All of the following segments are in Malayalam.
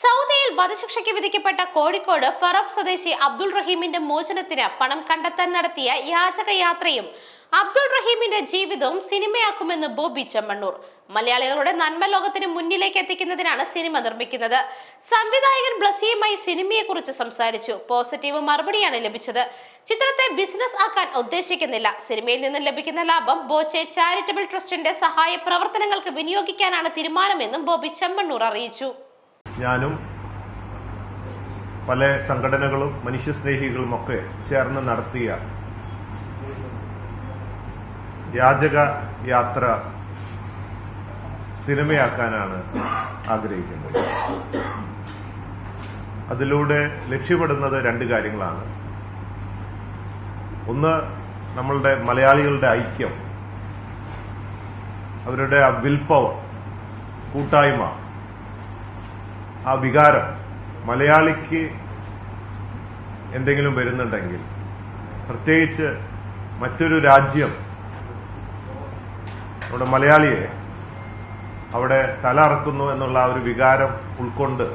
സൗദിയിൽ വധശിക്ഷയ്ക്ക് വിധിക്കപ്പെട്ട കോഴിക്കോട് ഫറോക്ക് സ്വദേശി അബ്ദുൾ റഹീമിന്റെ മോചനത്തിന് പണം കണ്ടെത്താൻ നടത്തിയ യാചകയാത്രയും അബ്ദുൾ റഹീമിന്റെ ജീവിതവും സിനിമയാക്കുമെന്ന് ബോബി ചെമ്മണ്ണൂർ. മലയാളികളുടെ നന്മ ലോകത്തിന് മുന്നിലേക്ക് എത്തിക്കുന്നതിനാണ് സിനിമ നിർമ്മിക്കുന്നത്. സംവിധായകൻ ബ്ലസിയുമായി സിനിമയെക്കുറിച്ച് സംസാരിച്ചു. പോസിറ്റീവ് മറുപടിയാണ് ലഭിച്ചത്. ചിത്രത്തെ ബിസിനസ് ആക്കാൻ ഉദ്ദേശിക്കുന്നില്ല. സിനിമയിൽ നിന്ന് ലഭിക്കുന്ന ലാഭം ബോച്ചെ ചാരിറ്റബിൾ ട്രസ്റ്റിന്റെ സഹായ പ്രവർത്തനങ്ങൾക്ക് വിനിയോഗിക്കാനാണ് തീരുമാനമെന്നും ബോബി ചെമ്മണ്ണൂർ അറിയിച്ചു. ഞാനും പല സംഘടനകളും മനുഷ്യസ്നേഹികളുമൊക്കെ ചേർന്ന് നടത്തിയ യാചക യാത്ര സിനിമയാക്കാനാണ് ആഗ്രഹിക്കുന്നത്. അതിലൂടെ ലക്ഷ്യപ്പെടുന്നത് രണ്ട് കാര്യങ്ങളാണ്. ഒന്ന് നമ്മളുടെ മലയാളികളുടെ ഐക്യം അവരുടെ ആ പവർ കൂട്ടായ്മ ആ വികാരം മലയാളിക്ക് എന്തെങ്കിലും വരുന്നുണ്ടെങ്കിൽ പ്രത്യേകിച്ച് മറ്റൊരു രാജ്യം നമ്മുടെ മലയാളിയെ അവിടെ തല അറക്കുന്നു എന്നുള്ള ഒരു വികാരം ഉൾക്കൊണ്ട്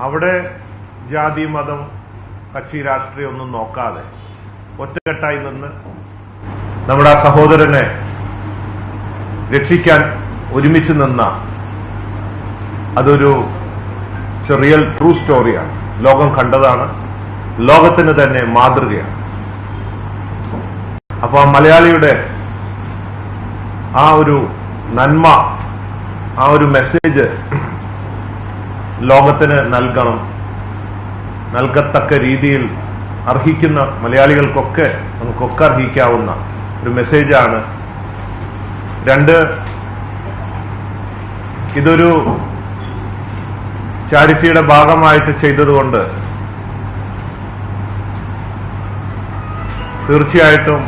അവിടെ ജാതി മതം കക്ഷി രാഷ്ട്രീയം ഒന്നും നോക്കാതെ ഒറ്റക്കെട്ടായി നിന്ന് നമ്മുടെ ആ സഹോദരനെ രക്ഷിക്കാൻ ഒരുമിച്ച് നിന്ന അതൊരു റിയൽ ട്രൂ സ്റ്റോറിയാണ് ലോകം കണ്ടതാണ്. ലോകത്തിന് തന്നെ മാതൃകയാണ്. അപ്പൊ ആ മലയാളിയുടെ ആ ഒരു നന്മ ആ ഒരു മെസ്സേജ് ലോകത്തിന് നൽകണം. നൽകത്തക്ക രീതിയിൽ അർഹിക്കുന്ന മലയാളികൾക്കൊക്കെ നമുക്കൊക്കെ അർഹിക്കാവുന്ന ഒരു മെസ്സേജാണ് രണ്ട് ഇതൊരു ചാരിറ്റിയുടെ ഭാഗമായിട്ട് ചെയ്തതുകൊണ്ട് തീർച്ചയായിട്ടും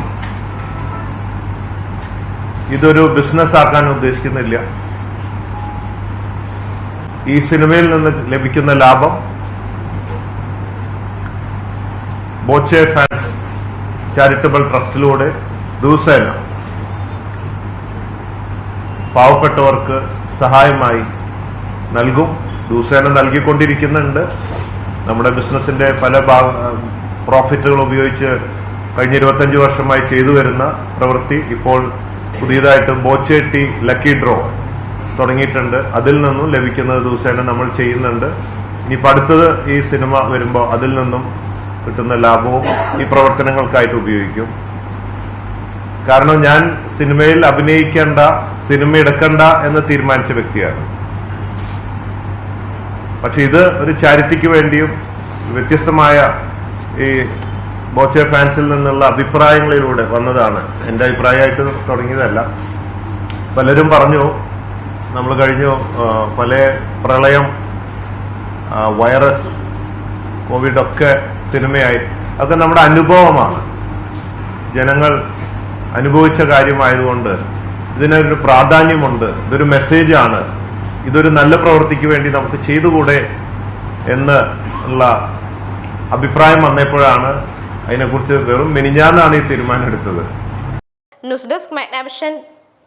ഇതൊരു ബിസിനസ് ആക്കാൻ ഉദ്ദേശിക്കുന്നില്ല. ഈ സിനിമയിൽ നിന്ന് ലഭിക്കുന്ന ലാഭം ബോച്ചെ ഫാൻസ് ചാരിറ്റബിൾ ട്രസ്റ്റിലൂടെ ദിവസേന പാവപ്പെട്ടവർക്ക് സഹായമായി നൽകും. ദിവസേന നൽകിക്കൊണ്ടിരിക്കുന്നുണ്ട്. നമ്മുടെ ബിസിനസിന്റെ പല ഭാഗ പ്രോഫിറ്റുകൾ ഉപയോഗിച്ച് കഴിഞ്ഞ ഇരുപത്തഞ്ച് വർഷമായി ചെയ്തു വരുന്ന പ്രവൃത്തി ഇപ്പോൾ പുതിയതായിട്ട് ബോച്ചേട്ടി ലക്കി ഡ്രോ തുടങ്ങിയിട്ടുണ്ട്. അതിൽ നിന്നും ലഭിക്കുന്നത് ദിവസേന നമ്മൾ ചെയ്യുന്നുണ്ട്. ഇനിയിപ്പോൾ അടുത്തത് ഈ സിനിമ വരുമ്പോൾ അതിൽ നിന്നും കിട്ടുന്ന ലാഭവും ഈ പ്രവർത്തനങ്ങൾക്കായിട്ട് ഉപയോഗിക്കും. കാരണം ഞാൻ സിനിമയിൽ അഭിനയിക്കേണ്ട സിനിമ എടുക്കണ്ട എന്ന് തീരുമാനിച്ച വ്യക്തിയാണ്. പക്ഷെ ഇത് ഒരു ചാരിറ്റിക്ക് വേണ്ടിയും വ്യത്യസ്തമായ ഈ ബോച്ചെ ഫാൻസിൽ നിന്നുള്ള അഭിപ്രായങ്ങളിലൂടെ വന്നതാണ്. എന്റെ അഭിപ്രായമായിട്ട് തുടങ്ങിയതല്ല. പലരും പറഞ്ഞു നമ്മൾ കഴിഞ്ഞു പല പ്രളയം വൈറസ് കോവിഡ് ഒക്കെ സിനിമയായി. അതൊക്കെ നമ്മുടെ അനുഭവമാണ്. ജനങ്ങൾ അനുഭവിച്ച കാര്യമായതുകൊണ്ട് ഇതിനൊരു പ്രാധാന്യമുണ്ട്. ഇതൊരു മെസ്സേജാണ് ഇതൊരു നല്ല പ്രവൃത്തിക്ക് വേണ്ടി നമുക്ക് ചെയ്തുകൂടെ എന്ന് ഉള്ള അഭിപ്രായം വന്നപ്പോഴാണ് അതിനെക്കുറിച്ച് വെറും മിനിഞ്ഞാന്നാണ് ഈ തീരുമാനം എടുത്തത്. News desk Magnavision